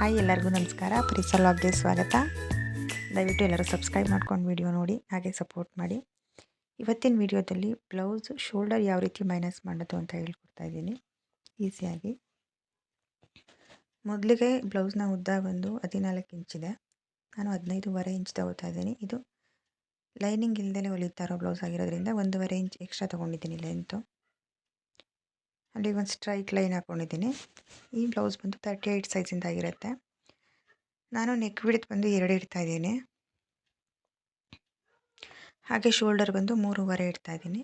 Hi ಎಲ್ಲರಿಗೂ ನಮಸ್ಕಾರ. ಪ್ರೀಸಲ್ ಲಾಗ್ಗೆ ಸ್ವಾಗತ. ದಯವಿಟ್ಟು ಎಲ್ಲರೂ ಸಬ್ಸ್ಕ್ರೈಬ್ ಮಾಡ್ಕೊಂಡು ವಿಡಿಯೋ ನೋಡಿ, ಹಾಗೆ ಸಪೋರ್ಟ್ ಮಾಡಿ. ಇವತ್ತಿನ ವಿಡಿಯೋದಲ್ಲಿ ಬ್ಲೌಸ್ ಶೋಲ್ಡರ್ ಯಾವ ರೀತಿ ಮೈನಸ್ ಮಾಡೋದು ಅಂತ ಹೇಳ್ಕೊಡ್ತಾ ಇದ್ದೀನಿ. ಈಸಿಯಾಗಿ ಮೊದಲಿಗೆ ಬ್ಲೌಸ್ನ ಉದ್ದ ಬಂದು ಹದಿನಾಲ್ಕು ಇಂಚಿದೆ ನಾನು ಹದಿನೈದುವರೆ ಇಂಚ್ ತಗೋತಾ ಇದ್ದೀನಿ. ಇದು ಲೈನಿಂಗ್ ಇಲ್ಲದೇ ಹೊಲಿತಾ ಇರೋ ಬ್ಲೌಸ್ ಆಗಿರೋದ್ರಿಂದ ಒಂದೂವರೆ ಇಂಚ್ ಎಕ್ಸ್ಟ್ರಾ ತೊಗೊಂಡಿದ್ದೀನಿ ಲೆಂತು ಅಲ್ಲಿ ಒಂದು ಸ್ಟ್ರೈಟ್ ಲೈನ್ ಹಾಕ್ಕೊಂಡಿದ್ದೀನಿ ಈ ಬ್ಲೌಸ್ ಬಂದು ತರ್ಟಿ ಏಯ್ಟ್ ಸೈಜಿಂದ ಆಗಿರುತ್ತೆ. ನಾನು ನೆಕ್ ಬಿಡ್ತ್ ಬಂದು ಎರಡು ಇಡ್ತಾ ಇದ್ದೀನಿ. ಹಾಗೆ ಶೋಲ್ಡರ್ ಬಂದು ಮೂರುವರೆ ಇಡ್ತಾ ಇದ್ದೀನಿ.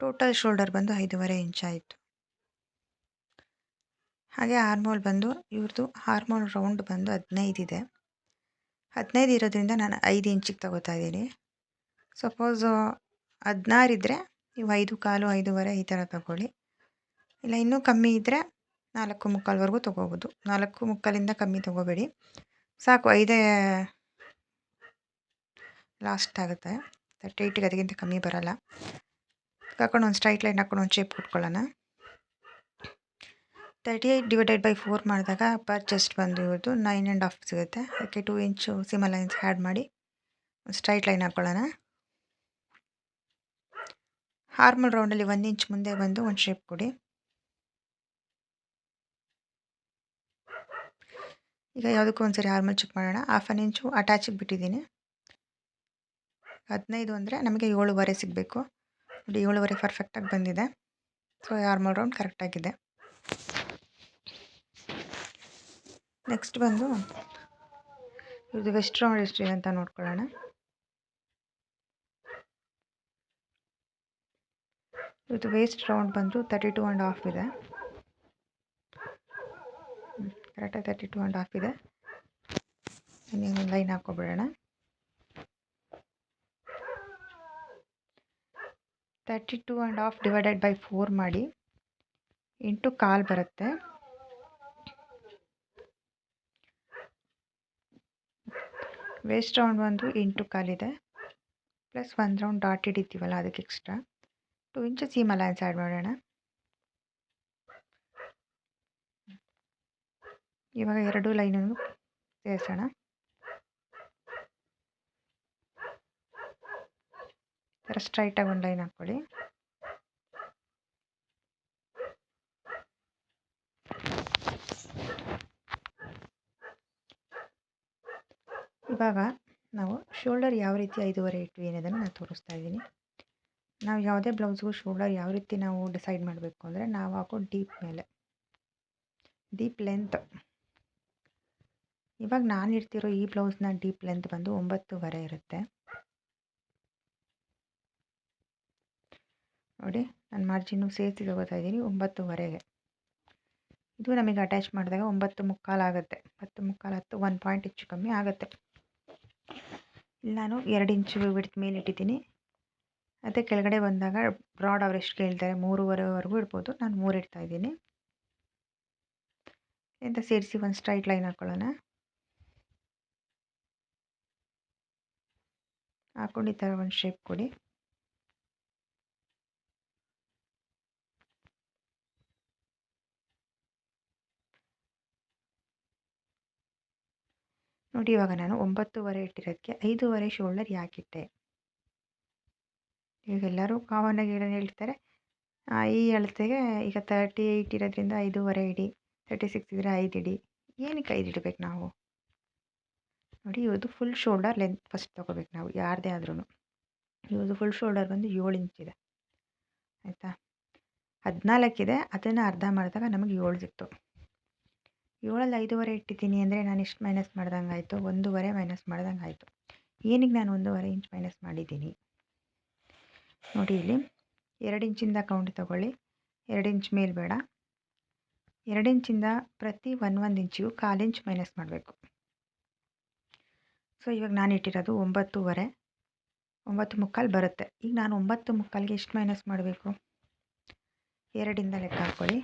ಟೋಟಲ್ ಶೋಲ್ಡರ್ ಬಂದು ಐದೂವರೆ ಇಂಚ್ ಆಯಿತು. ಹಾಗೆ ಹಾರ್ಮೋಲ್ ಬಂದು ಇವ್ರದ್ದು ಹಾರ್ಮೋಲ್ ರೌಂಡ್ ಬಂದು ಹದಿನೈದು ಇದೆ. ಹದಿನೈದು ಇರೋದ್ರಿಂದ ನಾನು ಐದು ಇಂಚಿಗೆ ತಗೋತಾ ಇದ್ದೀನಿ. ಸಪೋಸು ಹದಿನಾರು ಇದ್ದರೆ ನೀವು ಐದು ಕಾಲು ಐದೂವರೆ ಈ ಥರ ತಗೊಳ್ಳಿ. ಇಲ್ಲ, ಇನ್ನೂ ಕಮ್ಮಿ ಇದ್ದರೆ ನಾಲ್ಕು ಮುಕ್ಕಾಲ್ವರೆಗೂ ತೊಗೋಬೋದು. ನಾಲ್ಕು ಮುಕ್ಕಾಲಿಂದ ಕಮ್ಮಿ ತೊಗೋಬೇಡಿ. ಸಾಕು, ಐದೇ ಲಾಸ್ಟ್ ಆಗುತ್ತೆ. ತರ್ಟಿ ಏಯ್ಟಿಗೆ ಅದಕ್ಕಿಂತ ಕಮ್ಮಿ ಬರೋಲ್ಲ. ಹಾಕೊಂಡು ಒಂದು ಸ್ಟ್ರೈಟ್ ಲೈನ್ ಹಾಕೊಂಡು ಒಂದು shape ಕೊಟ್ಕೊಳ್ಳೋಣ thirty eight divided by four ಮಾಡಿದಾಗ ಪರ್ ಚೆಸ್ಟ್ ಬಂದು ಇವ್ರದ್ದು ನೈನ್ ಆ್ಯಂಡ್ ಹಾಫ್ ಸಿಗುತ್ತೆ. ಅದಕ್ಕೆ two inch seam lines add ಮಾಡಿ ಒಂದು ಸ್ಟ್ರೈಟ್ ಲೈನ್ ಹಾಕ್ಕೊಳ್ಳೋಣ ಹಾರ್ಮಲ್ ರೌಂಡಲ್ಲಿ ಒಂದು ಇಂಚ್ ಮುಂದೆ ಬಂದು ಒಂದು ಶೇಪ್ ಕೊಡಿ. ಈಗ ಯಾವುದಕ್ಕೂ ಒಂದು ಆರ್ಮಲ್ ಚೆಕ್ ಮಾಡೋಣ. ಹಾಫ್ ಆನ್ ಇಂಚು ಅಟ್ಯಾಚ್ ಬಿಟ್ಟಿದ್ದೀನಿ. ಹದಿನೈದು ಅಂದರೆ ನಮಗೆ ಏಳುವರೆ ಸಿಗಬೇಕು. ನೋಡಿ, ಏಳುವರೆ ಪರ್ಫೆಕ್ಟಾಗಿ ಬಂದಿದೆ. ಸೊ ಹಾರ್ಮಲ್ ರೌಂಡ್ ಕರೆಕ್ಟಾಗಿದೆ ನೆಕ್ಸ್ಟ್ ಬಂದು ಇದು ವೆಸ್ಟ್ ರೌಂಡ್ ಎಷ್ಟಿದೆ ಅಂತ ನೋಡ್ಕೊಳ್ಳೋಣ. ಇದು ವೇಸ್ಟ್ ರೌಂಡ್ ಬಂದು ತರ್ಟಿ ಟು ಆ್ಯಂಡ್ ಹಾಫ್ ಇದೆ. ಕರೆಕ್ಟಾಗಿ ತರ್ಟಿ ಟು ಆ್ಯಂಡ್ ಹಾಫ್ ಇದೆ ಇನ್ನೇನು line ಹಾಕ್ಕೊಬಿಡೋಣ. Thirty two and half divided by four ಮಾಡಿ ಇಂಟು ಕಾಲ್ ಬರುತ್ತೆ. ವೇಸ್ಟ್ ರೌಂಡ್ ಒಂದು ಎಂಟು ಕಾಲಿದೆ ಪ್ಲಸ್ ಒಂದು ರೌಂಡ್ ಡಾಟ್ ಹಿಡಿತೀವಲ್ಲ ಅದಕ್ಕೆ extra two inch seam allowance add ಮಾಡೋಣ. ಇವಾಗ ಎರಡು ಲೈನನ್ನು ಸೇರಿಸೋಣ. ಥರ ಸ್ಟ್ರೈಟಾಗಿ ಒಂದು ಲೈನ್ ಹಾಕ್ಕೊಳ್ಳಿ. ಇವಾಗ ನಾವು ಶೋಲ್ಡರ್ ಯಾವ ರೀತಿ ಐದೂವರೆ ಇಟ್ವಿ ಅನ್ನೋದನ್ನು ನಾನು ತೋರಿಸ್ತಾ ಇದ್ದೀನಿ. ನಾವು ಯಾವುದೇ ಬ್ಲೌಸ್ಗೂ ಶೋಲ್ಡರ್ ಯಾವ ರೀತಿ ನಾವು ಡಿಸೈಡ್ ಮಾಡಬೇಕು ಅಂದರೆ ನಾವು ಹಾಕೋ ಡೀಪ್ ಮೇಲೆ. Deep length. ಇವಾಗ ನಾನು ಇಡ್ತಿರೋ ಈ ಬ್ಲೌಸ್ನ ಡೀಪ್ ಲೆಂತ್ ಬಂದು ಒಂಬತ್ತುವರೆ ಇರುತ್ತೆ. ನೋಡಿ, ನಾನು ಮಾರ್ಜಿನ್ನು ಸೇರಿಸಿ ತಗೋತಾ ಇದ್ದೀನಿ, ಒಂಬತ್ತುವರೆಗೆ. ಇದು ನಮಗೆ ಅಟ್ಯಾಚ್ ಮಾಡಿದಾಗ ಒಂಬತ್ತು ಮುಕ್ಕಾಲು ಆಗುತ್ತೆ. ಹತ್ತು ಮುಕ್ಕಾಲು, ಹತ್ತು ಒನ್ ಪಾಯಿಂಟ್ ಹೆಚ್ಚು ಕಮ್ಮಿ ಆಗುತ್ತೆ. ಇಲ್ಲಿ ನಾನು ಎರಡು ಇಂಚು ಬಿಡ್ತು ಮೇಲೆ ಇಟ್ಟಿದ್ದೀನಿ. ಮತ್ತು ಕೆಳಗಡೆ ಬಂದಾಗ ಬ್ರಾಡ್ ಅವ್ರು ಎಷ್ಟು ಕೇಳ್ತಾರೆ, ಮೂರುವರೆವರೆಗೂ ಇಡ್ಬೋದು. ನಾನು ಮೂರು ಇಡ್ತಾ ಇದ್ದೀನಿ. ಅಂತ ಸೇರಿಸಿ ಒಂದು ಸ್ಟ್ರೈಟ್ ಲೈನ್ ಹಾಕ್ಕೊಳ್ಳೋಣ ಹಾಕೊಂಡು ಈ ಥರ ಒಂದು ಶೇಪ್ ಕೊಡಿ. ನೋಡಿ ಇವಾಗ ನಾನು ಒಂಬತ್ತುವರೆ ಇಟ್ಟಿರೋದಕ್ಕೆ ಐದೂವರೆ ಶೋಲ್ಡರ್ ಯಾಕಿಟ್ಟೆ. ಈಗ ಎಲ್ಲರೂ ಕಾಮನ್ನಾಗಿ ಹೇಳೋದು ಹೇಳ್ತಾರೆ. ಈ ಅಳತೆಗೆ ಈಗ ತರ್ಟಿ ಏಯ್ಟ್ ಇರೋದ್ರಿಂದ ಐದೂವರೆ ಇಡಿ ತರ್ಟಿ ಸಿಕ್ಸ್ ಇದ್ದರೆ ಐದು ಇಡಿ. ಏನಕ್ಕೆ ಐದು ಇಡಬೇಕು ನಾವು? ನೋಡಿ ಇವ್ರದ್ದು ಫುಲ್ ಶೋಲ್ಡರ್ ಲೆಂತ್ ಫಸ್ಟ್ ತೊಗೋಬೇಕು ನಾವು, ಯಾರದೇ ಆದ್ರೂ ಇವ್ರದ್ದು ಫುಲ್ ಶೋಲ್ಡರ್ ಬಂದು ಏಳು ಇಂಚಿದೆ ಆಯಿತಾ? ಹದಿನಾಲ್ಕಿದೆ ಅದನ್ನು ಅರ್ಧ ಮಾಡಿದಾಗ ನಮಗೆ ಏಳು ಸಿಕ್ತು. ಏಳಲ್ಲಿ ಐದೂವರೆ ಇಟ್ಟಿದ್ದೀನಿ ಅಂದರೆ ನಾನು ಎಷ್ಟು ಮೈನಸ್ ಮಾಡ್ದಂಗೆ ಆಯಿತು, ಒಂದೂವರೆ ಮೈನಸ್ ಮಾಡ್ದಂಗೆ ಆಯಿತು. ಏನಿಗೆ ನಾನು ಒಂದೂವರೆ ಇಂಚ್ ಮೈನಸ್ ಮಾಡಿದ್ದೀನಿ? ನೋಡಿ ಇಲ್ಲಿ, ಎರಡು ಇಂಚಿಂದ ಕೌಂಟ್ ತೊಗೊಳ್ಳಿ. ಎರಡು ಇಂಚ್ ಮೇಲೆ ಬೇಡ. ಎರಡು ಇಂಚಿಂದ ಪ್ರತಿ ಒಂದು ಒಂದು ಇಂಚಿಗೂ ಕಾಲು ಇಂಚ್ ಮೈನಸ್ ಮಾಡಬೇಕು. ಸೊ, ಇವಾಗ ನಾನು ಇಟ್ಟಿರೋದು ಒಂಬತ್ತೂವರೆ. ಒಂಬತ್ತು ಮುಕ್ಕಾಲು ಬರುತ್ತೆ. ಈಗ ನಾನು ಒಂಬತ್ತು ಮುಕ್ಕಾಲಿಗೆ ಎಷ್ಟು ಮೈನಸ್ ಮಾಡಬೇಕು? ಎರಡಿಂದ ಲೆಕ್ಕ ಹಾಕ್ಕೊಳ್ಳಿ.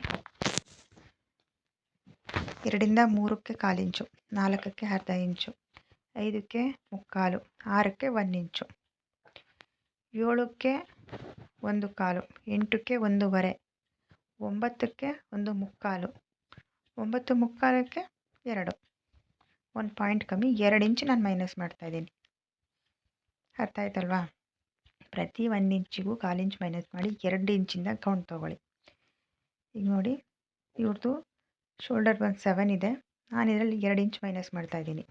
ಎರಡಿಂದ ಮೂರಕ್ಕೆ ಕಾಲು ಇಂಚು, ನಾಲ್ಕಕ್ಕೆ ಅರ್ಧ ಇಂಚು, ಐದಕ್ಕೆ ಮುಕ್ಕಾಲು, ಆರಕ್ಕೆ ಒಂದು ಇಂಚು, ಏಳಕ್ಕೆ ಒಂದು ಕಾಲು, ಎಂಟಕ್ಕೆ ಒಂದೂವರೆ, ಒಂಬತ್ತಕ್ಕೆ ಒಂದು ಮುಕ್ಕಾಲು, ಒಂಬತ್ತು ಮುಕ್ಕಾಲಕ್ಕೆ ಎರಡು. ಒಂದು ಪಾಯಿಂಟ್ ಕಮ್ಮಿ, ಎರಡು ಇಂಚು ನಾನು ಮೈನಸ್ ಮಾಡ್ತಾಯಿದ್ದೀನಿ ಅರ್ಥ ಆಯ್ತಲ್ವಾ? ಪ್ರತಿ ಒಂದು ಇಂಚಿಗೂ ಕಾಲು ಇಂಚ್ ಮೈನಸ್ ಮಾಡಿ ಎರಡು ಇಂಚಿಂದ ಕೌಂಟ್ ತೊಗೊಳ್ಳಿ. ಈಗ ನೋಡಿ ಇವ್ರದ್ದು ಶೋಲ್ಡರ್ ಒಂದು ಸೆವೆನ್ ಇದೆ. ನಾನು ಇದರಲ್ಲಿ ಎರಡು ಇಂಚ್ ಮೈನಸ್ ಮಾಡ್ತಾ ಇದ್ದೀನಿ.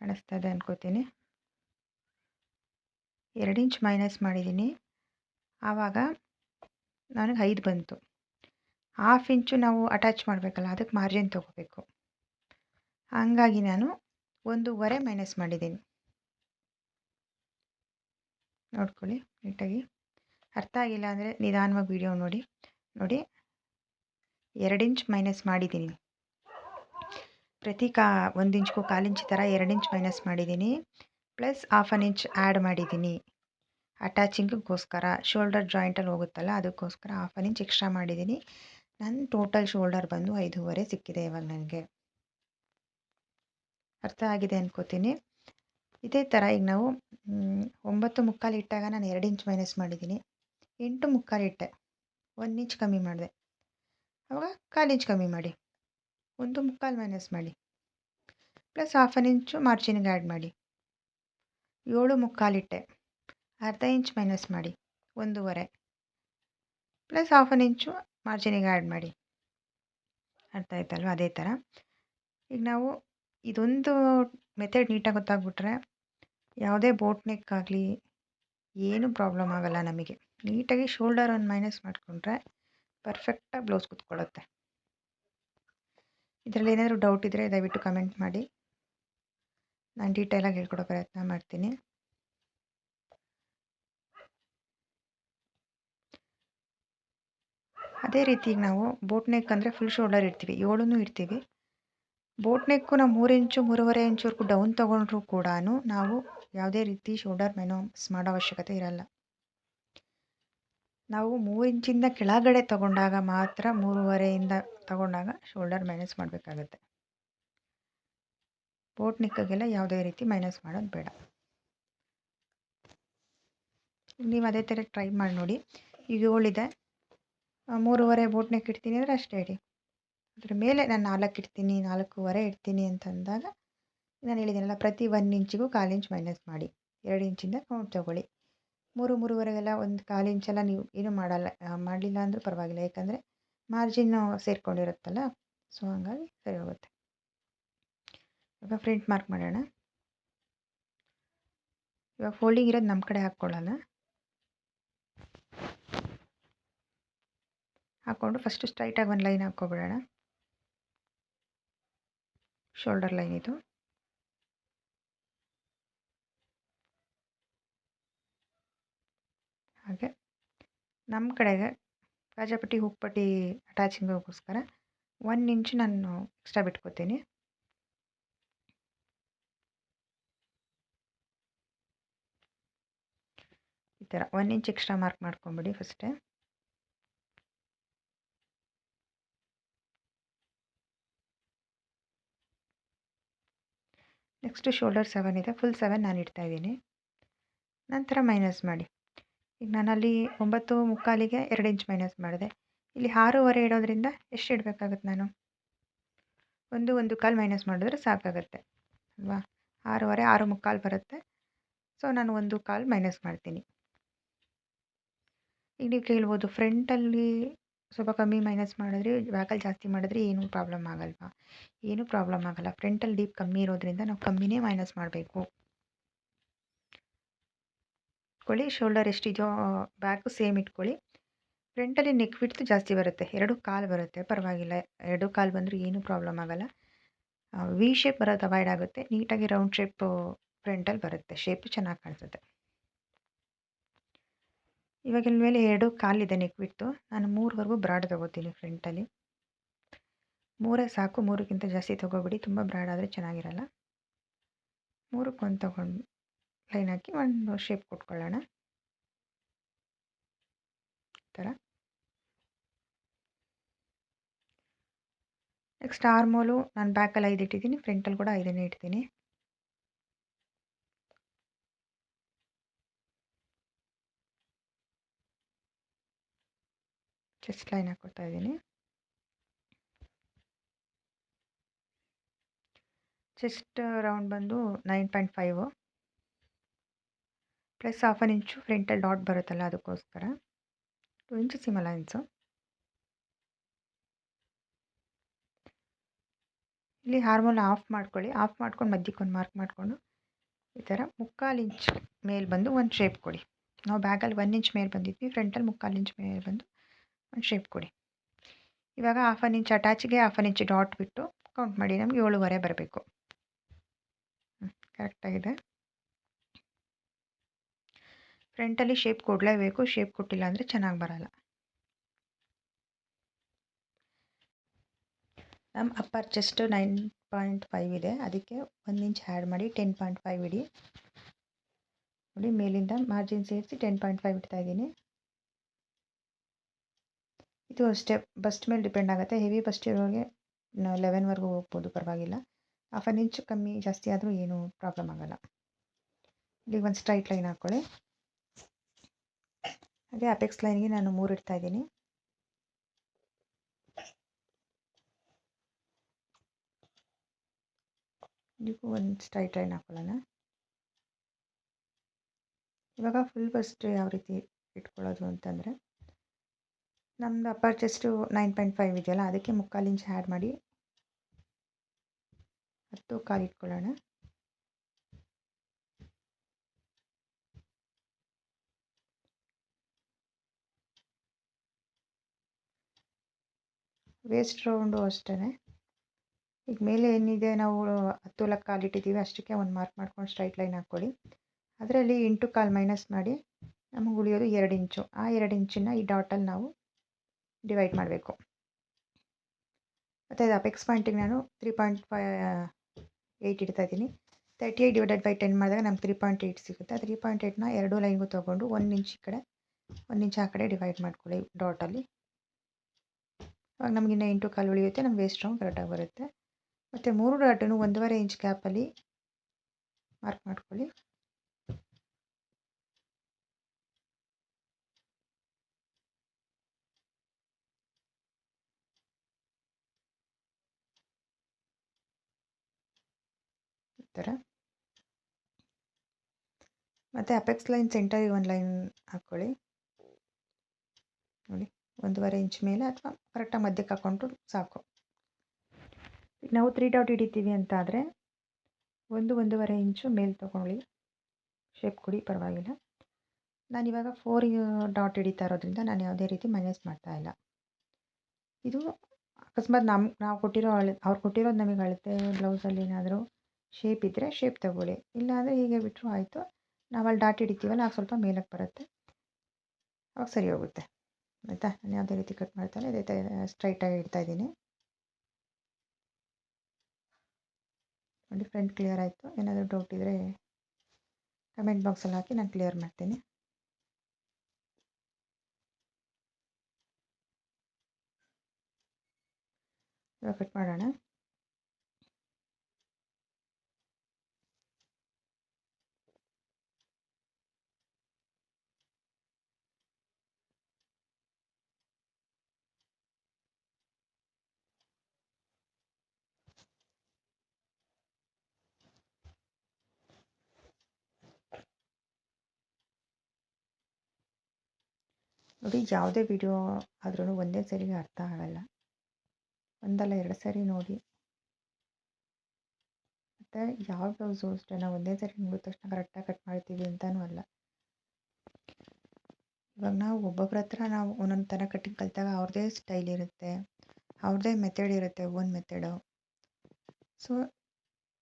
ಕಾಣಿಸ್ತಾ ಇದೆ ಅನ್ಕೋತೀನಿ. ಎರಡು ಇಂಚ್ ಮೈನಸ್ ಮಾಡಿದ್ದೀನಿ. ಆವಾಗ ನನಗೆ ಐದು ಬಂತು. ಹಾಫ್ ಇಂಚು ನಾವು ಅಟ್ಯಾಚ್ ಮಾಡಬೇಕಲ್ಲ, ಅದಕ್ಕೆ ಮಾರ್ಜಿನ್ ತೊಗೋಬೇಕು. ಹಾಗಾಗಿ ನಾನು ಒಂದೂವರೆ ಮೈನಸ್ ಮಾಡಿದ್ದೀನಿ. ನೋಡ್ಕೊಳ್ಳಿ ನೀಟಾಗಿ ಅರ್ಥ ಆಗಿಲ್ಲ ಅಂದರೆ ನಿಧಾನವಾಗಿ ವಿಡಿಯೋ ನೋಡಿ ನೋಡಿ. ಎರಡು ಇಂಚ್ ಮೈನಸ್ ಮಾಡಿದ್ದೀನಿ. ಪ್ರತಿ ಕಾ, ಒಂದು ಇಂಚ್ಗೂ ಕಾಲು ಇಂಚ್ ಥರ ಎರಡು ಇಂಚ್ ಮೈನಸ್ ಮಾಡಿದ್ದೀನಿ. Plus half an inch add ಮಾಡಿದ್ದೀನಿ. ಅಟ್ಯಾಚಿಂಗಿಗೋಸ್ಕರ ಶೋಲ್ಡರ್ ಜಾಯಿಂಟಲ್ಲಿ ಹೋಗುತ್ತಲ್ಲ, ಅದಕ್ಕೋಸ್ಕರ ಹಾಫ್ ಆನ್ ಇಂಚ್ ಎಕ್ಸ್ಟ್ರಾ ಮಾಡಿದ್ದೀನಿ. ನನ್ನ ಟೋಟಲ್ ಶೋಲ್ಡರ್ ಬಂದು ಐದೂವರೆ ಸಿಕ್ಕಿದೆ ಇವಾಗ ನನಗೆ. ಅರ್ಥ ಆಗಿದೆ ಅನ್ಕೋತೀನಿ. ಇದೇ ಥರ ಈಗ ನಾವು ಒಂಬತ್ತು ಮುಕ್ಕಾಲು ಇಟ್ಟಾಗ ನಾನು ಎರಡು ಇಂಚ್ ಮೈನಸ್ ಮಾಡಿದ್ದೀನಿ. ಎಂಟು ಮುಕ್ಕಾಲು ಇಟ್ಟೆ. ಒಂದು ಇಂಚ್ ಕಮ್ಮಿ ಮಾಡಿದೆ. ಅವಾಗ ಕಾಲು ಇಂಚ್ ಕಮ್ಮಿ ಮಾಡಿ. ಒಂದು ಮುಕ್ಕಾಲು ಮೈನಸ್ ಮಾಡಿ. ಪ್ಲಸ್ ಹಾಫ್ ಅನ್ ಇಂಚು ಮಾರ್ಜಿನ್ಗೆ ಆ್ಯಡ್ ಮಾಡಿ. ಏಳು ಮುಕ್ಕಾಲಿಟ್ಟೆ ಅರ್ಧ ಇಂಚ್ ಮೈನಸ್ ಮಾಡಿ. ಒಂದೂವರೆ. ಪ್ಲಸ್ ಹಾಫ್ ಅನ್ ಇಂಚು ಮಾರ್ಜಿನಿಗೆ ಆ್ಯಡ್ ಮಾಡಿ. ಅರ್ಥ ಆಯ್ತಲ್ವ? ಅದೇ ಥರ ಈಗ ನಾವು ಇದೊಂದು ಮೆಥಡ್ ನೀಟಾಗಿ ಗೊತ್ತಾಗ್ಬಿಟ್ರೆ ಯಾವುದೇ ಬೋಟ್ ನೆಕ್ ಆಗಲಿ ಏನೂ ಪ್ರಾಬ್ಲಮ್ ಆಗೋಲ್ಲ ನಮಗೆ. ನೀಟಾಗಿ ಶೋಲ್ಡರ್ ಒಂದು ಮೈನಸ್ ಮಾಡಿಕೊಂಡ್ರೆ ಪರ್ಫೆಕ್ಟಾಗಿ ಬ್ಲೌಸ್ ಕುತ್ಕೊಳ್ಳುತ್ತೆ. ಇದರಲ್ಲಿ ಏನಾದರೂ ಡೌಟ್ ಇದ್ದರೆ ದಯವಿಟ್ಟು ಕಮೆಂಟ್ ಮಾಡಿ. ನಾನು ಡೀಟೇಲಾಗಿ ಹೇಳ್ಕೊಡೋ ಪ್ರಯತ್ನ ಮಾಡ್ತೀನಿ. ಅದೇ ರೀತಿ ನಾವು ಬೋಟ್ ನೆಕ್ ಅಂದರೆ ಫುಲ್ ಶೋಲ್ಡರ್ ಇರ್ತೀವಿ ಏಳೂ ಇರ್ತೀವಿ ಬೋಟ್ ನೆಕ್ಕು ನಾವು ಮೂರು ಇಂಚು, ಮೂರುವರೆ ಇಂಚುವರೆಗೂ ಡೌನ್ ತೊಗೊಂಡ್ರೂ ಕೂಡ ನಾವು ಯಾವುದೇ ರೀತಿ ಶೋಲ್ಡರ್ ಮೆನೋಸ್ ಮಾಡೋ ಅವಶ್ಯಕತೆ ಇರಲ್ಲ. ನಾವು ಮೂರು ಇಂಚಿಂದ ಕೆಳಗಡೆ ತಗೊಂಡಾಗ ಮಾತ್ರ ಮೂರುವರೆಯಿಂದ ತಗೊಂಡಾಗ ಶೋಲ್ಡರ್ ಮೈನಸ್ ಮಾಡಬೇಕಾಗತ್ತೆ. ಬೋಟ್ ನಿಕ್ಕಾಗೆಲ್ಲ ಯಾವುದೇ ರೀತಿ ಮೈನಸ್ ಮಾಡೋದು ಬೇಡ. ನೀವು ಅದೇ ಥರ ಟ್ರೈ ಮಾಡಿ ನೋಡಿ. ಈಗ ಏಳಿದೆ. ಮೂರುವರೆ ಬೋಟ್ನೆಕ್ ಇಡ್ತೀನಿ ಅಂದರೆ ಅಷ್ಟೇ ಇಡಿ. ಅದ್ರ ಮೇಲೆ ನಾನು ನಾಲ್ಕು ಇಡ್ತೀನಿ, ನಾಲ್ಕೂವರೆ ಇಡ್ತೀನಿ ಅಂತಂದಾಗ ನಾನು ಹೇಳಿದ್ದೀನಲ್ಲ ಪ್ರತಿ ಒಂದು ಇಂಚಿಗೂ ಕಾಲು ಇಂಚ್ ಮೈನಸ್ ಮಾಡಿ. ಎರಡು ಇಂಚಿಂದ ಕೌಂಟ್ ತೊಗೊಳ್ಳಿ. ಮೂರು, ಮೂರುವರೆಗೆಲ್ಲ ಒಂದು ಕಾಲು ಇಂಚೆಲ್ಲ ನೀವು ಏನು ಮಾಡಲ್ಲ ಮಾಡಲಿಲ್ಲ ಅಂದರೂ ಪರವಾಗಿಲ್ಲ. ಯಾಕಂದರೆ ಮಾರ್ಜಿನ್ನು ಸೇರಿಕೊಂಡಿರುತ್ತಲ್ಲ ಸೊ ಹಾಗಾಗಿ ಸರಿ ಹೋಗುತ್ತೆ. ಇವಾಗ ಫ್ರಿಂಟ್ ಮಾರ್ಕ್ ಮಾಡೋಣ. ಇವಾಗ ಫೋಲ್ಡಿಂಗ್ ಇರೋದು ನಮ್ಮ ಕಡೆ ಹಾಕ್ಕೊಳ್ಳೋಣ. ಹಾಕ್ಕೊಂಡು ಫಸ್ಟು ಸ್ಟ್ರೈಟಾಗಿ ಒಂದು ಲೈನ್ ಹಾಕ್ಕೊಬಿಡೋಣ. ಶೋಲ್ಡರ್ ಲೈನ್ ಇದು. ಹಾಗೆ. ನಮ್ಮ ಕಡೆಗೆ ಕಾಜಾಪಟ್ಟಿ ಹುಕ್ಪಟ್ಟಿ ಅಟ್ಯಾಚಿಂಗ್ಗೋಸ್ಕರ ಒನ್ ಇಂಚ್ ನಾನು ಎಕ್ಸ್ಟ್ರಾ ಬಿಟ್ಕೋತೀನಿ. ಈ ಥರ ಒನ್ ಇಂಚ್ ಎಕ್ಸ್ಟ್ರಾ ಮಾರ್ಕ್ ಮಾಡ್ಕೊಂಬಿಡಿ ಫಸ್ಟೇ ನೆಕ್ಸ್ಟು ಶೋಲ್ಡರ್ ಸೆವೆನ್ ಇದೆ, ಫುಲ್ ಸೆವೆನ್ ನಾನು ಇಡ್ತಾಯಿದ್ದೀನಿ ನಂತರ ಮೈನಸ್ ಮಾಡಿ. ಈಗ ನಾನಲ್ಲಿ ಒಂಬತ್ತು ಮುಕ್ಕಾಲಿಗೆ ಎರಡು ಇಂಚ್ ಮೈನಸ್ ಮಾಡಿದೆ. ಇಲ್ಲಿ ಆರೂವರೆ ಇಡೋದ್ರಿಂದ ಎಷ್ಟು ಇಡಬೇಕಾಗತ್ತೆ ನಾನು? ಒಂದು ಒಂದು ಕಾಲು ಮೈನಸ್ ಮಾಡಿದ್ರೆ ಸಾಕಾಗುತ್ತೆ, ಅಲ್ವಾ? ಆರೂವರೆ, ಆರು ಮುಕ್ಕಾಲು ಬರುತ್ತೆ. ಸೊ, ನಾನು ಒಂದು ಕಾಲು ಮೈನಸ್ ಮಾಡ್ತೀನಿ. ಈಗ ನೀವು ಕೇಳ್ಬೋದು, ಫ್ರಂಟಲ್ಲಿ ಸ್ವಲ್ಪ ಕಮ್ಮಿ ಮೈನಸ್ ಮಾಡಿದ್ರೆ ಬ್ಯಾಕಲ್ಲಿ ಜಾಸ್ತಿ ಮಾಡಿದ್ರೆ ಏನೂ ಪ್ರಾಬ್ಲಮ್ ಆಗಲ್ವಾ? ಏನೂ ಪ್ರಾಬ್ಲಮ್ ಆಗಲ್ಲ. ಫ್ರಂಟಲ್ಲಿ ಡೀಪ್ ಕಮ್ಮಿ ಇರೋದ್ರಿಂದ ನಾವು ಕಮ್ಮಿನೇ ಮೈನಸ್ ಮಾಡಬೇಕು. ಇಟ್ಕೊಳ್ಳಿ, ಶೋಲ್ಡರ್ ಎಷ್ಟಿದೆಯೋ ಬ್ಯಾಕು ಸೇಮ್ ಇಟ್ಕೊಳ್ಳಿ. ಫ್ರಂಟಲ್ಲಿ ನೆಕ್ ವಿಡ್ತು ಜಾಸ್ತಿ ಬರುತ್ತೆ. ಎರಡು ಕಾಲು ಬರುತ್ತೆ. ಪರವಾಗಿಲ್ಲ. ಎರಡು ಕಾಲು ಬಂದರೂ ಏನೂ ಪ್ರಾಬ್ಲಮ್ ಆಗಲ್ಲ. ವಿ ಶೇಪ್ ಬರೋದು ಅವಾಯ್ಡ್ ಆಗುತ್ತೆ. ನೀಟಾಗಿ ರೌಂಡ್ ಶೇಪು ಫ್ರಂಟಲ್ಲಿ ಬರುತ್ತೆ. ಶೇಪ್ ಚೆನ್ನಾಗಿ ಕಾಣಿಸುತ್ತೆ. ಇವಾಗ ಮೇಲೆ ಎರಡು ಕಾಲಿದೆ ನೆಕ್ ಬಿಟ್ಟು ನಾನು ಮೂರವರೆಗೂ ಬ್ರಾಡ್ ತೊಗೋತೀನಿ ಫ್ರಂಟಲ್ಲಿ ಮೂರೇ ಸಾಕು, ಮೂರಕ್ಕಿಂತ ಜಾಸ್ತಿ ತೊಗೋಬಿಡಿ. ತುಂಬ ಬ್ರಾಡ್ ಆದರೆ ಚೆನ್ನಾಗಿರಲ್ಲ. ಮೂರಕ್ಕೊಂದು ತೊಗೊಂಡು ಲೈನ್ ಹಾಕಿ ಒಂದು ಶೇಪ್ ಕೊಟ್ಕೊಳ್ಳೋಣ. ಥರ ನೆಕ್ಸ್ಟ್ ಆರ್ಮೋಲು ನಾನು ಬ್ಯಾಕಲ್ಲಿ ಐದು ಇಟ್ಟಿದ್ದೀನಿ ಫ್ರಂಟಲ್ಲಿ ಕೂಡ ಐದನ್ನೇ ಇಡ್ತೀನಿ. ಚೆಸ್ಟ್ ಲೈನ್ ಹಾಕ್ಕೊಳ್ತಾ ಇದ್ದೀನಿ. ಚೆಸ್ಟ್ ರೌಂಡ್ ಬಂದು nine point five. Plus half an inch ಫ್ರಂಟಲ್ಲಿ dot ಬರುತ್ತಲ್ಲ ಅದಕ್ಕೋಸ್ಕರ. ಟು ಇಂಚು ಸಿಮ್ ಅಲೈನ್ಸು ಇಲ್ಲಿ ಹಾರ್ಮೋನ್ ಆಫ್ ಮಾಡ್ಕೊಳ್ಳಿ. ಆಫ್ ಮಾಡ್ಕೊಂಡು ಮಧ್ಯಕ್ಕೆ ಒಂದು ಮಾರ್ಕ್ ಮಾಡಿಕೊಂಡು ಈ ಥರ ಮುಕ್ಕಾಲು ಇಂಚ್ ಮೇಲೆ ಬಂದು ಒಂದು ಶೇಪ್ ಕೊಡಿ. ನಾವು ಬ್ಯಾಗಲ್ಲಿ ಒನ್ ಇಂಚ್ ಮೇಲೆ ಬಂದಿದ್ವಿ, ಫ್ರಂಟಲ್ಲಿ ಮುಕ್ಕಾಲು ಇಂಚ್ ಮೇಲೆ ಬಂದು ಒಂದು ಶೇಪ್ ಕೊಡಿ. ಇವಾಗ ಹಾಫ್ ಆನ್ ಇಂಚ್ ಅಟ್ಯಾಚ್ಗೆ ಹಾಫ್ ಆನ್ ಇಂಚ್ ಡಾಟ್ ಬಿಟ್ಟು ಕೌಂಟ್ ಮಾಡಿ ನಮ್ಗೆ ಏಳುವರೆ ಬರಬೇಕು. ಕರೆಕ್ಟಾಗಿದೆ ಫ್ರಂಟಲ್ಲಿ ಶೇಪ್ ಕೊಡಲೇಬೇಕು ಶೇಪ್ ಕೊಟ್ಟಿಲ್ಲ ಅಂದರೆ ಚೆನ್ನಾಗಿ ಬರಲ್ಲ. ನಮ್ಮ upper chest nine point five ಇದೆ. ಅದಕ್ಕೆ ಒಂದು ಇಂಚ್ ಆ್ಯಡ್ ಮಾಡಿ ಟೆನ್ ಪಾಯಿಂಟ್ ಫೈವ್ ಇಡಿ. ನೋಡಿ, ಮೇಲಿಂದ ಮಾರ್ಜಿನ್ ಸೇರಿಸಿ ಟೆನ್ ಪಾಯಿಂಟ್ ಫೈವ್ ಇಡ್ತಾ ಇದು ಅಷ್ಟೇ. ಬಸ್ಟ್ ಮೇಲೆ ಡಿಪೆಂಡ್ ಆಗುತ್ತೆ. ಹೆವಿ ಬಸ್ಟ್ ಇರೋರಿಗೆ ಲೆವೆನ್ವರೆಗೂ ಹೋಗ್ಬೋದು, ಪರವಾಗಿಲ್ಲ. ಹಾಫ್ ಅನ್ ಇಂಚ್ ಕಮ್ಮಿ ಜಾಸ್ತಿ ಆದರೂ ಏನೂ ಪ್ರಾಬ್ಲಮ್ ಆಗೋಲ್ಲ. ಇಲ್ಲಿ ಒಂದು ಸ್ಟ್ರೈಟ್ ಲೈನ್ ಹಾಕ್ಕೊಳ್ಳಿ ಹಾಗೆ ಅಪೆಕ್ಸ್ ಲೈನ್ಗೆ ನಾನು ಮೂರು ಇಡ್ತಾ ಇದ್ದೀನಿ. ಇದಕ್ಕೂ ಒಂದು ಸ್ಟ್ರೈಟ್ ಲೈನ್ ಹಾಕ್ಕೊಳ್ಳೋಣ ಇವಾಗ ಫುಲ್ ಬಸ್ಟ್ ಯಾವ ರೀತಿ ಇಟ್ಕೊಳ್ಳೋದು ಅಂತಂದರೆ ನಮ್ಮದು upper chest nine point five ಇದೆಯಲ್ಲ, ಅದಕ್ಕೆ ಮುಕ್ಕಾಲು ಇಂಚ್ ಆ್ಯಡ್ ಮಾಡಿ. ಹತ್ತು ಕಾಲು ಇಟ್ಕೊಳ್ಳೋಣ. ವೇಸ್ಟ್ ರೌಂಡು ಅಷ್ಟೇ ಈಗ ಮೇಲೆ ಏನಿದೆ, ನಾವು ಹತ್ತು ಲಕ್ಕ ಕಾಲಿಟ್ಟಿದ್ದೀವಿ ಅಷ್ಟಕ್ಕೆ ಒಂದು ಮಾರ್ಕ್ ಮಾಡ್ಕೊಂಡು ಸ್ಟ್ರೈಟ್ ಲೈನ್ ಹಾಕ್ಕೊಳ್ಳಿ. ಅದರಲ್ಲಿ ಇಂಟು ಕಾಲು ಮೈನಸ್ ಮಾಡಿ, ನಮಗೆ ಉಳಿಯೋದು ಎರಡು ಇಂಚು. ಆ ಎರಡು ಇಂಚಿನ ಈ ಡಾಟಲ್ಲಿ ನಾವು ಡಿವೈಡ್ ಮಾಡಬೇಕು. ಮತ್ತು ಇದು ಅಪೆಕ್ಸ್ ಪಾಯಿಂಟಿಗೆ ನಾನು ತ್ರೀ ಪಾಯಿಂಟ್ ಫೈ ಏಯ್ಟ್ ಇಡ್ತಾ ಇದ್ದೀನಿ. Thirty eight divided by ten ಮಾಡಿದಾಗ ನಮ್ಗೆ ತ್ರೀ ಪಾಯಿಂಟ್ ಏಯ್ಟ್ ಸಿಗುತ್ತೆ. ತ್ರೀ ಪಾಯಿಂಟ್ ಏಯ್ಟ್ನ ಎರಡು ಲೈನ್ಗೂ ತೊಗೊಂಡು ಒಂದು ಇಂಚ್ ಈ ಕಡೆ, ಒಂದು ಇಂಚ್ ಆ ಕಡೆ ಡಿವೈಡ್ ಮಾಡ್ಕೊಳ್ಳಿ ಡಾಟಲ್ಲಿ ಅವಾಗ ನಮಗಿನ್ನ ಇಂಟು ಕಾಲು ಉಳಿಯುತ್ತೆ ನಮ್ಮ ವೇಸ್ಟ್ ರೌಂಡ್ ಕರೆಕ್ಟಾಗಿ ಬರುತ್ತೆ. ಮತ್ತು ಮೂರು ಡಾಟನ್ನು ಒಂದೂವರೆ ಇಂಚ್ ಗ್ಯಾಪಲ್ಲಿ ಮಾರ್ಕ್ ಮಾಡ್ಕೊಳ್ಳಿ. ಥರ ಮತ್ತು ಅಪೆಕ್ಸ್ ಲೈನ್ ಸೆಂಟರಿಗೆ ಒಂದು ಲೈನ್ ಹಾಕ್ಕೊಳ್ಳಿ ನೋಡಿ, ಒಂದೂವರೆ ಇಂಚ್ ಮೇಲೆ ಅಥವಾ ಕರೆಕ್ಟಾಗಿ ಮಧ್ಯಕ್ಕೆ ಹಾಕ್ಕೊಂಡ್ರು ಸಾಕು. ಈಗ ನಾವು ತ್ರೀ ಡಾಟ್ ಹಿಡಿತೀವಿ ಅಂತ ಆದರೆ ಒಂದು ಒಂದೂವರೆ ಇಂಚು ಮೇಲೆ ತೊಗೊಳ್ಳಿ. ಶೇಪ್ ಕೊಡಿ, ಪರವಾಗಿಲ್ಲ. ನಾನಿವಾಗ ಫೋರ್ ಡಾಟ್ ಹಿಡಿತಾ ಇರೋದ್ರಿಂದ ನಾನು ಯಾವುದೇ ರೀತಿ ಮೈನಸ್ ಮಾಡ್ತಾ ಇಲ್ಲ. ಇದು ಅಕಸ್ಮಾತ್ ನಮ್ಗೆ ನಾವು ಕೊಟ್ಟಿರೋ ಅಳ, ಅವ್ರು ಕೊಟ್ಟಿರೋದು ನಮಗೆ ಅಳತೆ ಬ್ಲೌಸಲ್ಲಿ ಏನಾದರೂ ಶೇಪ್ ಇದ್ದರೆ ಶೇಪ್ ತಗೊಳ್ಳಿ. ಇಲ್ಲಾಂದರೆ ಹೀಗೆ ಬಿಟ್ಟರು ಆಯಿತು. ನಾವು ಅಲ್ಲಿ ಡಾಟ್ ಹಿಡಿತೀವಲ್ಲ, ಆಗ ಸ್ವಲ್ಪ ಮೇಲಕ್ಕೆ ಬರುತ್ತೆ. ಅವಾಗ ಸರಿ ಹೋಗುತ್ತೆ. ಆಯಿತಾ? ನಾನು ಯಾವುದೇ ರೀತಿ ಕಟ್ ಮಾಡ್ತಾನೆ ಇದೇ ಸ್ಟ್ರೈಟಾಗಿ ಇಡ್ತಾ ಇದ್ದೀನಿ. ನೋಡಿ ಫ್ರಂಟ್ ಕ್ಲಿಯರ್ ಆಯಿತು. ಏನಾದರೂ ಡೌಟ್ ಇದ್ದರೆ ಕಮೆಂಟ್ ಬಾಕ್ಸಲ್ಲಿ ಹಾಕಿ ನಾನು ಕ್ಲಿಯರ್ ಮಾಡ್ತೀನಿ. ಇವಾಗ ಕಟ್ ಮಾಡೋಣ. ನೋಡಿ ಯಾವುದೇ ವಿಡಿಯೋ ಆದ್ರೂ ಒಂದೇ ಸರಿಗೆ ಅರ್ಥ ಆಗಲ್ಲ. ಒಂದಲ್ಲ ಎರಡು ಸರಿ ನೋಡಿ. ಮತ್ತು ಯಾವ ಬ್ಲೌಸು ಅಷ್ಟೇ, ನಾವು ಒಂದೇ ಸರಿ ನೋಡಿದ ತಕ್ಷಣ ಕರೆಕ್ಟಾಗಿ ಕಟ್ ಮಾಡ್ತೀವಿ ಅಂತಲೂ ಅಲ್ಲ. ಇವಾಗ ನಾವು ಒಬ್ಬೊಬ್ರ ಹತ್ರ ನಾವು ಒಂದೊಂದು ಥರ ಕಟ್ಟಿಂಗ್ ಕಲಿತಾಗ ಅವ್ರದ್ದೇ ಸ್ಟೈಲ್ ಇರುತ್ತೆ ಅವ್ರದ್ದೇ ಮೆಥಡ್ ಇರುತ್ತೆ ಓನ್ ಮೆಥಡು ಸೊ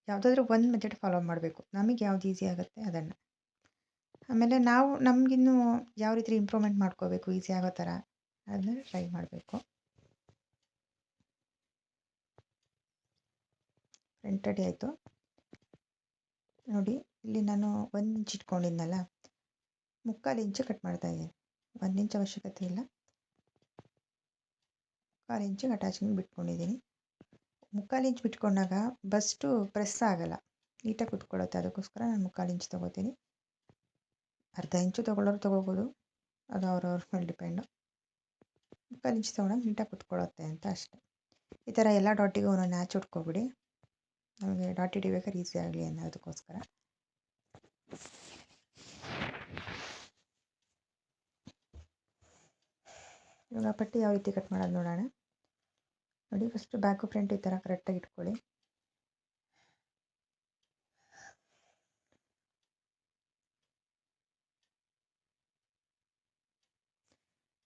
ಯಾವುದಾದ್ರೂ ಒಂದು ಮೆಥಡ್ ಫಾಲೋ ಮಾಡಬೇಕು. ನಮಗೆ ಯಾವ್ದು ಈಸಿ ಆಗುತ್ತೆ, ಅದನ್ನು. ಆಮೇಲೆ ನಾವು ನಮಗಿನ್ನೂ ಯಾವ ರೀತಿ ಇಂಪ್ರೂವ್ಮೆಂಟ್ ಮಾಡ್ಕೋಬೇಕು, ಈಸಿ ಆಗೋ ಥರ ಅದನ್ನ ಟ್ರೈ ಮಾಡಬೇಕು. ಫ್ರಂಟ್ ರೆಡಿ ಆಯಿತು. ನೋಡಿ, ಇಲ್ಲಿ ನಾನು ಒಂದು ಇಂಚ್ ಇಟ್ಕೊಂಡಿದ್ನಲ್ಲ, ಮುಕ್ಕಾಲು ಇಂಚು ಕಟ್ ಮಾಡ್ತಾ ಇದ್ದೀನಿ. ಒಂದು ಇಂಚ್ ಅವಶ್ಯಕತೆ ಇಲ್ಲ. ಮುಕ್ಕಾಲು ಇಂಚಿಗೆ ಅಟ್ಯಾಚಿಂಗ್ ಬಿಟ್ಕೊಂಡಿದ್ದೀನಿ. ಮುಕ್ಕಾಲು ಇಂಚ್ ಬಿಟ್ಕೊಂಡಾಗ ಬಸ್ಟು ಪ್ರೆಸ್ ಆಗಲ್ಲ. ನೀಟಾಗಿ ಕುತ್ಕೊಳ್ಳುತ್ತೆ, ಅದಕ್ಕೋಸ್ಕರ ನಾನು ಮುಕ್ಕಾಲು ಇಂಚ್ ತೊಗೋತೀನಿ. ಅರ್ಧ ಇಂಚು ತೊಗೊಳ್ಳೋರು ತೊಗೋಬೋದು. ಅದು ಅವ್ರವ್ರ ಮೇಲೆ ಡಿಪೆಂಡು. ಮುಕ್ಕಾಲು ಇಂಚು ತೊಗೊಂಡಾಗ ನೀಟಾಗಿ ಕುತ್ಕೊಳ್ಳುತ್ತೆ ಅಂತ ಅಷ್ಟೆ. ಈ ಥರ ಎಲ್ಲ ಡಾಟಿಗೂ ಒಂದೊಂದು ನ್ಯಾಚ್ ಉಟ್ಕೊಬಿಡಿ. ನಮಗೆ ಡಾಟ್ ಹಿಡಿಬೇಕಾದ್ರೆ ಈಸಿ ಆಗಲಿ ಅನ್ನೋದಕ್ಕೋಸ್ಕರ. ಇವಾಗ ಪಟ್ಟಿ ಯಾವ ರೀತಿ ಕಟ್ ಮಾಡೋದು ನೋಡೋಣ. ನೋಡಿ ಫಸ್ಟು ಬ್ಯಾಕು ಫ್ರಂಟ್ ಈ ಥರ ಕರೆಕ್ಟಾಗಿ ಇಟ್ಕೊಳ್ಳಿ.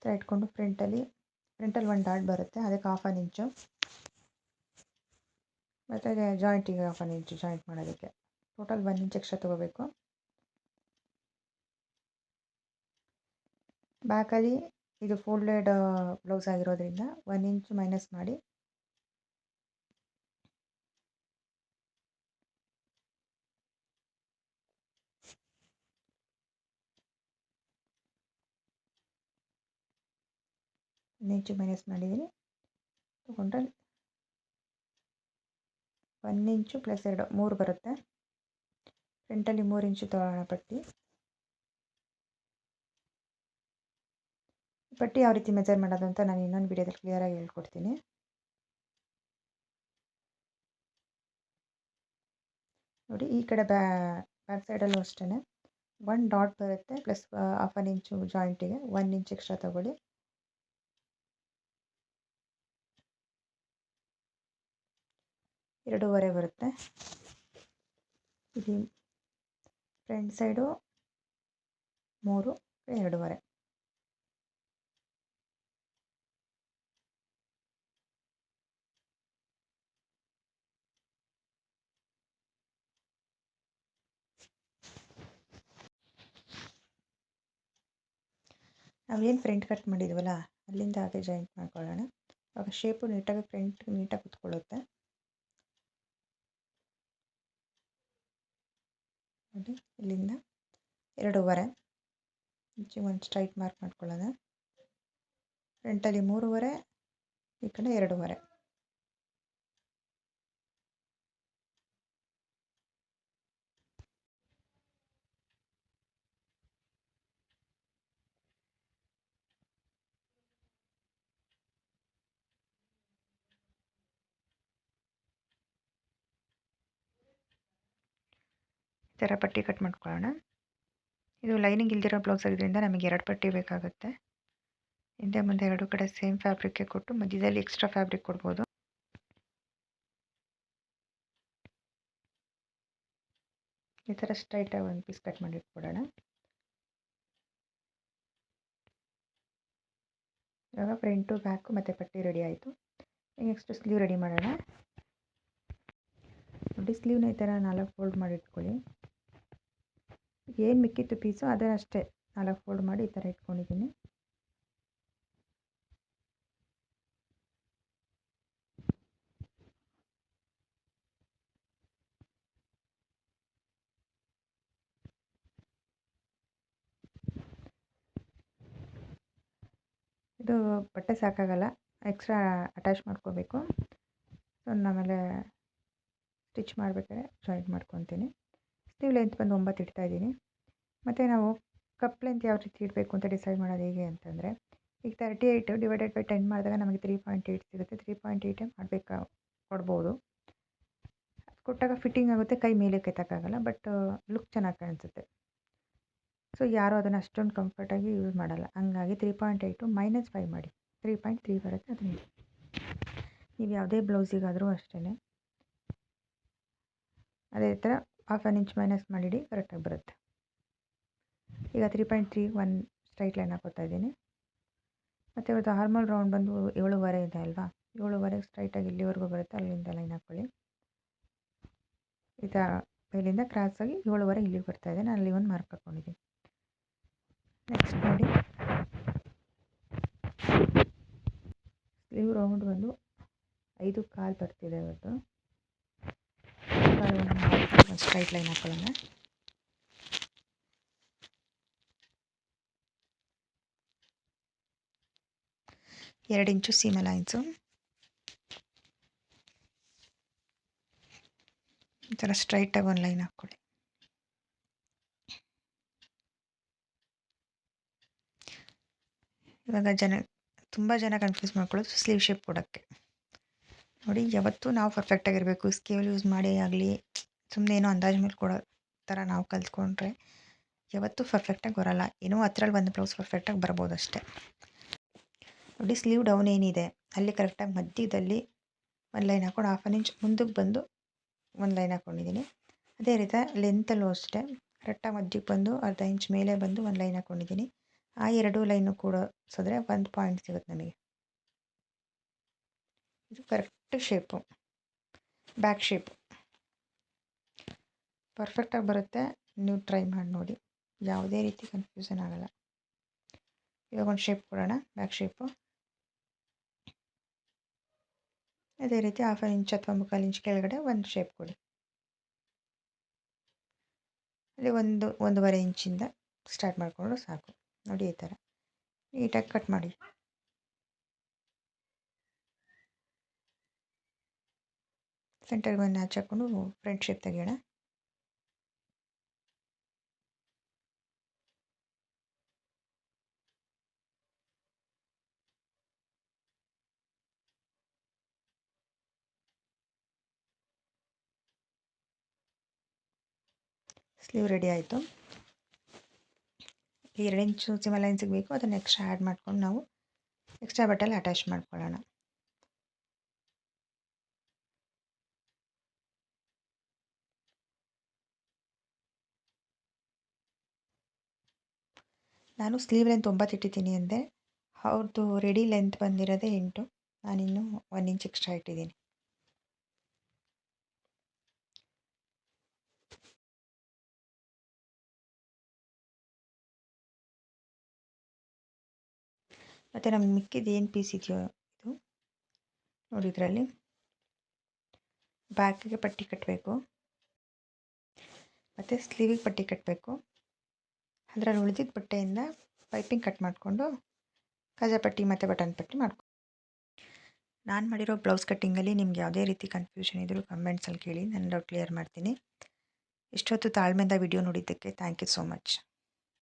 ಥರ ಇಟ್ಕೊಂಡು ಪ್ರಿಂಟಲ್ಲಿ ಪ್ರಿಂಟಲ್ಲಿ ಒಂದು ಡಾಟ್ ಬರುತ್ತೆ. ಅದಕ್ಕೆ ಹಾಫ್ ಆನ್ ಇಂಚು ಮತ್ತು ಜಾಯಿಂಟಿಗೆ ಹಾಫ್ ಆನ್ ಇಂಚು ಜಾಯಿಂಟ್ ಮಾಡೋದಕ್ಕೆ. ಟೋಟಲ್ ಒನ್ ಇಂಚ್ ಎಕ್ಸ್ಟ್ರಾ ತೊಗೋಬೇಕು. ಬ್ಯಾಕಲ್ಲಿ ಇದು ಫೋಲ್ಡೆಡ್ ಬ್ಲೌಸ್ ಆಗಿರೋದ್ರಿಂದ ಒನ್ ಇಂಚ್ ಮೈನಸ್ ಮಾಡಿ ಇಂಚು ಮೈನಸ್ ಮಾಡಿದ್ದೀನಿ ತೊಗೊಂಡ್ರೆ ಒನ್ ಇಂಚು ಪ್ಲಸ್ ಎರಡು, ಮೂರು ಬರುತ್ತೆ. ಫ್ರಂಟಲ್ಲಿ ಮೂರು ಇಂಚು ತೊಗೊಳ್ಳೋಣ ಪಟ್ಟಿ. ಪಟ್ಟಿ ಯಾವ ರೀತಿ ಮೆಜರ್ ಮಾಡೋದು ಅಂತ ನಾನು ಇನ್ನೊಂದು ವಿಡಿಯೋದಲ್ಲಿ ಕ್ಲಿಯರಾಗಿ ಹೇಳ್ಕೊಡ್ತೀನಿ. ನೋಡಿ, ಈ ಕಡೆ ಬ್ಯಾ ಬ್ಯಾಕ್ ಸೈಡಲ್ಲೂ ಅಷ್ಟೇ ಒನ್ ಡಾಟ್ ಬರುತ್ತೆ ಪ್ಲಸ್ ಹಾಫ್ ಅನ್ ಇಂಚು ಜಾಯಿಂಟಿಗೆ ಒನ್ ಇಂಚ್ ಎಕ್ಸ್ಟ್ರಾ ತಗೊಳ್ಳಿ. ಎರಡೂವರೆ ಬರುತ್ತೆ. ಇಲ್ಲಿ ಫ್ರಂಟ್ ಸೈಡು ಮೂರು, ಎರಡೂವರೆ. ನಾವೇನು ಫ್ರಂಟ್ ಕಟ್ ಮಾಡಿದ್ವಲ್ಲ, ಅಲ್ಲಿಂದ ಹಾಗೆ ಜಾಯಿಂಟ್ ಮಾಡ್ಕೊಳ್ಳೋಣ. ಆವಾಗ ಶೇಪು ನೀಟಾಗಿ ಫ್ರಂಟ್ ನೀಟಾಗಿ ಕುತ್ಕೊಳ್ಳುತ್ತೆ. ನೋಡಿ ಇಲ್ಲಿಂದ ಎರಡೂವರೆ ಈಚೆ ಒಂದು ಸ್ಟ್ರೈಟ್ ಮಾರ್ಕ್ ಮಾಡ್ಕೊಳ್ಳೋಣ. ಫ್ರಂಟಲ್ಲಿ ಮೂರುವರೆ ಈ ಕಡೆ ಎರಡೂವರೆ. ಈ ಥರ ಪಟ್ಟಿ ಕಟ್ ಮಾಡ್ಕೊಳ್ಳೋಣ. ಇದು ಲೈನಿಂಗ್ ಇಲ್ದಿರೋ ಬ್ಲೌಸ್ ಆಗಿದ್ದರಿಂದ ನಮಗೆ ಎರಡು ಪಟ್ಟಿ ಬೇಕಾಗುತ್ತೆ. ಹಿಂದೆ ಮುಂದೆ ಎರಡು ಕಡೆ ಸೇಮ್ ಫ್ಯಾಬ್ರಿಕ್ಗೆ ಕೊಟ್ಟು ಮಧ್ಯದಲ್ಲಿ ಎಕ್ಸ್ಟ್ರಾ ಫ್ಯಾಬ್ರಿಕ್ ಕೊಡ್ಬೋದು. ಈ ಥರ ಸ್ಟ್ರೈಟಾಗಿ ಒಂದು ಪೀಸ್ ಕಟ್ ಮಾಡಿ ಇವಾಗ ಫ್ರಂಟು, ಬ್ಯಾಕು ಮತ್ತು ಪಟ್ಟಿ ರೆಡಿ ಆಯಿತು. ನೆಕ್ಸ್ಟ್ ಸ್ಲೀವ್ ರೆಡಿ ಮಾಡೋಣ. ನೋಡಿ ಸ್ಲೀವ್ನ ಈ ಥರ ನಾಲ್ಕು ಫೋಲ್ಡ್ ಮಾಡಿ ಇಟ್ಕೊಳ್ಳಿ. ಏನು ಮಿಕ್ಕಿತ್ತು ಪೀಸು ಅದನ್ನಷ್ಟೇ ನಾಲ್ಕು ಫೋಲ್ಡ್ ಮಾಡಿ ಈ ಥರ ಇಟ್ಕೊಂಡಿದ್ದೀನಿ. ಇದು ಬಟ್ಟೆ ಸಾಕಾಗಲ್ಲ. ಎಕ್ಸ್ಟ್ರಾ ಅಟ್ಯಾಚ್ ಮಾಡ್ಕೋಬೇಕು. ಸೊ ಆಮೇಲೆ ಸ್ಟಿಚ್ ಮಾಡಬೇಕಾದ್ರೆ ಜಾಯಿಂಟ್ ಮಾಡ್ಕೊತೀನಿ. ಸ್ಲೀವ್ ಲೆಂತ್ ಬಂದು ಒಂಬತ್ತು ಇಡ್ತಾ ಇದ್ದೀನಿ. ಮತ್ತು ನಾವು ಕಪ್ ಲೆಂತ್ ಯಾವ ರೀತಿ ಇಡಬೇಕು ಅಂತ ಡಿಸೈಡ್ ಮಾಡೋದು ಹೇಗೆ ಅಂತಂದರೆ, ಈಗ thirty eight divided by ten ಮಾಡಿದಾಗ ನಮಗೆ ತ್ರೀ ಪಾಯಿಂಟ್ ಏಯ್ಟ್ ಸಿಗುತ್ತೆ. ತ್ರೀ ಪಾಯಿಂಟ್ ಏಯ್ಟ್ ಮಾಡಬೇಕಾ, ಕೊಡ್ಬೋದು. ಕೊಟ್ಟಾಗ ಫಿಟ್ಟಿಂಗ್ ಆಗುತ್ತೆ, ಕೈ ಮೇಲೆ ಕೆತ್ತಕ್ಕಾಗಲ್ಲ ಬಟ್ ಲುಕ್ ಚೆನ್ನಾಗಿ ಕಾಣಿಸುತ್ತೆ. ಸೊ ಯಾರೂ ಅದನ್ನು ಅಷ್ಟೊಂದು ಕಂಫರ್ಟಾಗಿ ಯೂಸ್ ಮಾಡಲ್ಲ. ಹಂಗಾಗಿ three point eight minus five ಮಾಡಿ. ತ್ರೀ ಪಾಯಿಂಟ್ ತ್ರೀ ಬರುತ್ತೆ ಅದನ್ನು ನೀವು ಯಾವುದೇ ಬ್ಲೌಸಿಗಾದರೂ ಅಷ್ಟೇ ಅದೇ ಥರ ಹಾಫ್ ಆ್ಯನ್ ಇಂಚ್ ಮೈನಸ್ ಮಾಡಿಡಿ ಕರೆಕ್ಟಾಗಿ ಬರುತ್ತೆ. ಈಗ three point three one straight line ಹಾಕೋತಾ ಇದ್ದೀನಿ. ಮತ್ತು ಇವತ್ತು ಹಾರ್ಮಲ್ ರೌಂಡ್ ಬಂದು ಏಳುವರೆ ಇದೆ ಅಲ್ವಾ? ಏಳುವರೆಗೆ ಸ್ಟ್ರೈಟಾಗಿ ಇಲ್ಲಿವರೆಗೂ ಬರುತ್ತೆ, ಅಲ್ಲಿಂದ ಲೈನ್ ಹಾಕ್ಕೊಳ್ಳಿ ಈ ಥರ ಕ್ರಾಸ್ ಕ್ರಾಸಾಗಿ ಏಳುವರೆ ಇಲ್ಲಿಗೆ ಬರ್ತಾ ಇದೆ. ನಾನು ಅಲ್ಲಿ ಒಂದು ಮಾರ್ಕ್ ಹಾಕ್ಕೊಂಡಿದ್ದೀನಿ ನೆಕ್ಸ್ಟ್ ನೋಡಿ. ಸ್ಲೀವ್ ರೌಂಡ್ ಬಂದು ಐದು ಕಾಲು ಬರ್ತಿದೆ ಇವತ್ತು. ಸ್ಟ್ರೈಟ್ ಲೈನ್ ಹಾಕೊಳ್ಳೋಣ. ಎರಡು ಇಂಚು ಸೀಮ ಲೈನ್ಸು ಈ ಥರ ಸ್ಟ್ರೈಟಾಗಿ ಒಂದು ಲೈನ್ ಹಾಕ್ಕೊಳ್ಳಿ ಇವಾಗ ಜನ, ತುಂಬ ಜನ ಕನ್ಫ್ಯೂಸ್ ಮಾಡ್ಕೊಳ್ಳೋದು ಸ್ಲೀವ್ ಶೇಪ್ ಕೊಡೋಕ್ಕೆ. ನೋಡಿ, ಯಾವತ್ತೂ ನಾವು ಪರ್ಫೆಕ್ಟಾಗಿರಬೇಕು ಸ್ಕೇಲ್ ಯೂಸ್ ಮಾಡಿ ಆಗಲಿ ಸುಮ್ಮನೆ ಏನೋ ಅಂದಾಜು ಮೇಲೆ ಕೊಡೋ ಥರ ನಾವು ಕಲ್ತ್ಕೊಂಡ್ರೆ ಯಾವತ್ತೂ ಪರ್ಫೆಕ್ಟಾಗಿ ಬರೋಲ್ಲ. ಏನೋ ಹತ್ರಲ್ಲಿ ಒಂದು ಬ್ಲೌಸ್ ಪರ್ಫೆಕ್ಟಾಗಿ ಬರ್ಬೋದು ಅಷ್ಟೇ. ನೋಡಿ ಸ್ಲೀವ್ ಡೌನ್ ಏನಿದೆ. ಅಲ್ಲಿ ಕರೆಕ್ಟಾಗಿ ಮಧ್ಯದಲ್ಲಿ ಒಂದು ಲೈನ್ ಹಾಕೊಂಡು ಹಾಫ್ ಆನ್ ಇಂಚ್ ಮುಂದಕ್ಕೆ ಬಂದು ಒಂದು ಲೈನ್ ಹಾಕ್ಕೊಂಡಿದ್ದೀನಿ ಅದೇ ರೀತಿ ಲೆಂತಲ್ಲೂ ಅಷ್ಟೇ. ಕರೆಕ್ಟಾಗಿ ಮಧ್ಯಕ್ಕೆ ಬಂದು ಅರ್ಧ ಇಂಚ್ ಮೇಲೆ ಬಂದು ಒಂದು ಲೈನ್ ಹಾಕ್ಕೊಂಡಿದ್ದೀನಿ ಆ ಎರಡು ಲೈನು ಕೂಡಿಸಿದ್ರೆ ಒಂದು ಪಾಯಿಂಟ್ ಸಿಗುತ್ತೆ ನಮಗೆ. ಇದು ಕರೆಕ್ಟ್ ಶೇಪು ಬ್ಯಾಕ್ ಶೇಪು ಪರ್ಫೆಕ್ಟಾಗಿ ಬರುತ್ತೆ. ನೀವು ಟ್ರೈ ಮಾಡಿ ನೋಡಿ. ಯಾವುದೇ ರೀತಿ ಕನ್ಫ್ಯೂಷನ್ ಆಗಲ್ಲ. ಇವಾಗ ಒಂದು ಶೇಪ್ ಕೊಡೋಣ. ಬ್ಯಾಕ್ ಶೇಪು ಅದೇ ರೀತಿ ಹಾಫ್ ಇಂಚ್ ಅಥವಾ ಮುಕ್ಕಾಲು ಇಂಚ್ ಕೆಳಗಡೆ ಒಂದು ಶೇಪ್ ಕೊಡಿ. ಅಲ್ಲಿ ಒಂದು, ಒಂದೂವರೆ ಇಂಚಿಂದ ಸ್ಟಾರ್ಟ್ ಮಾಡಿಕೊಂಡು ಸಾಕು. ನೋಡಿ ಈ ಥರ ನೀಟಾಗಿ ಕಟ್ ಮಾಡಿ. ಸೆಂಟರ್ಗೆ ಒಂದು ಹಾಕ್ಕೊಂಡು ಫ್ರಂಟ್ ಶೇಪ್ ತೆಗಿಯೋಣ. ಸ್ಲೀವ್ ರೆಡಿ ಆಯಿತು. ಎರಡು ಇಂಚು ಸಿಮ ಲೈನ್ ಸಿಗಬೇಕು ಅದನ್ನು ಎಕ್ಸ್ಟ್ರಾ ಆ್ಯಡ್ ಮಾಡ್ಕೊಂಡು ನಾವು ಎಕ್ಸ್ಟ್ರಾ ಬಟ್ಟೆಲ್ಲಿ ಅಟ್ಯಾಚ್ ಮಾಡ್ಕೊಳ್ಳೋಣ. ನಾನು ಸ್ಲೀವ್ ಲೆಂತ್ ಒಂಬತ್ತು ಇಟ್ಟಿದ್ದೀನಿ ಅಂದರೆ ಅವ್ರದ್ದು ರೆಡಿ ಲೆಂತ್ ಬಂದಿರೋದೇ ಎಂಟು. ನಾನಿನ್ನು ಒನ್ ಇಂಚ್ ಎಕ್ಸ್ಟ್ರಾ ಇಟ್ಟಿದ್ದೀನಿ. ಮತ್ತು ನಮ್ಗೆ ಮಿಕ್ಕಿದ ಏನು ಪೀಸ್ ಇದೆಯೋ ಇದು? ನೋಡಿ ಇದರಲ್ಲಿ. ಬ್ಯಾಕಿಗೆ ಪಟ್ಟಿ ಕಟ್ಟಬೇಕು ಮತ್ತು ಸ್ಲೀವಿಗೆ ಪಟ್ಟಿ ಕಟ್ಟಬೇಕು ಅದರಲ್ಲಿ ಉಳಿದಿದ್ದ ಬಟ್ಟೆಯಿಂದ ಪೈಪಿಂಗ್ ಕಟ್ ಮಾಡಿಕೊಂಡು ಕಜಾ ಪಟ್ಟಿ ಮತ್ತು ಬಟನ್ ಪಟ್ಟಿ ಮಾಡ್ಕೊ ನಾನು ಮಾಡಿರೋ ಬ್ಲೌಸ್ ಕಟ್ಟಿಂಗಲ್ಲಿ ನಿಮ್ಗೆ ಯಾವುದೇ ರೀತಿ ಕನ್ಫ್ಯೂಷನ್ ಇದ್ದರೂ ಕಮೆಂಟ್ಸಲ್ಲಿ ಕೇಳಿ ನಾನು ಡೌಟ್ ಕ್ಲಿಯರ್ ಮಾಡ್ತೀನಿ. ಇಷ್ಟೊತ್ತು ತಾಳ್ಮೆಯಿಂದ ವಿಡಿಯೋ ನೋಡಿದ್ದಕ್ಕೆ ಥ್ಯಾಂಕ್ ಯು ಸೋ ಮಚ್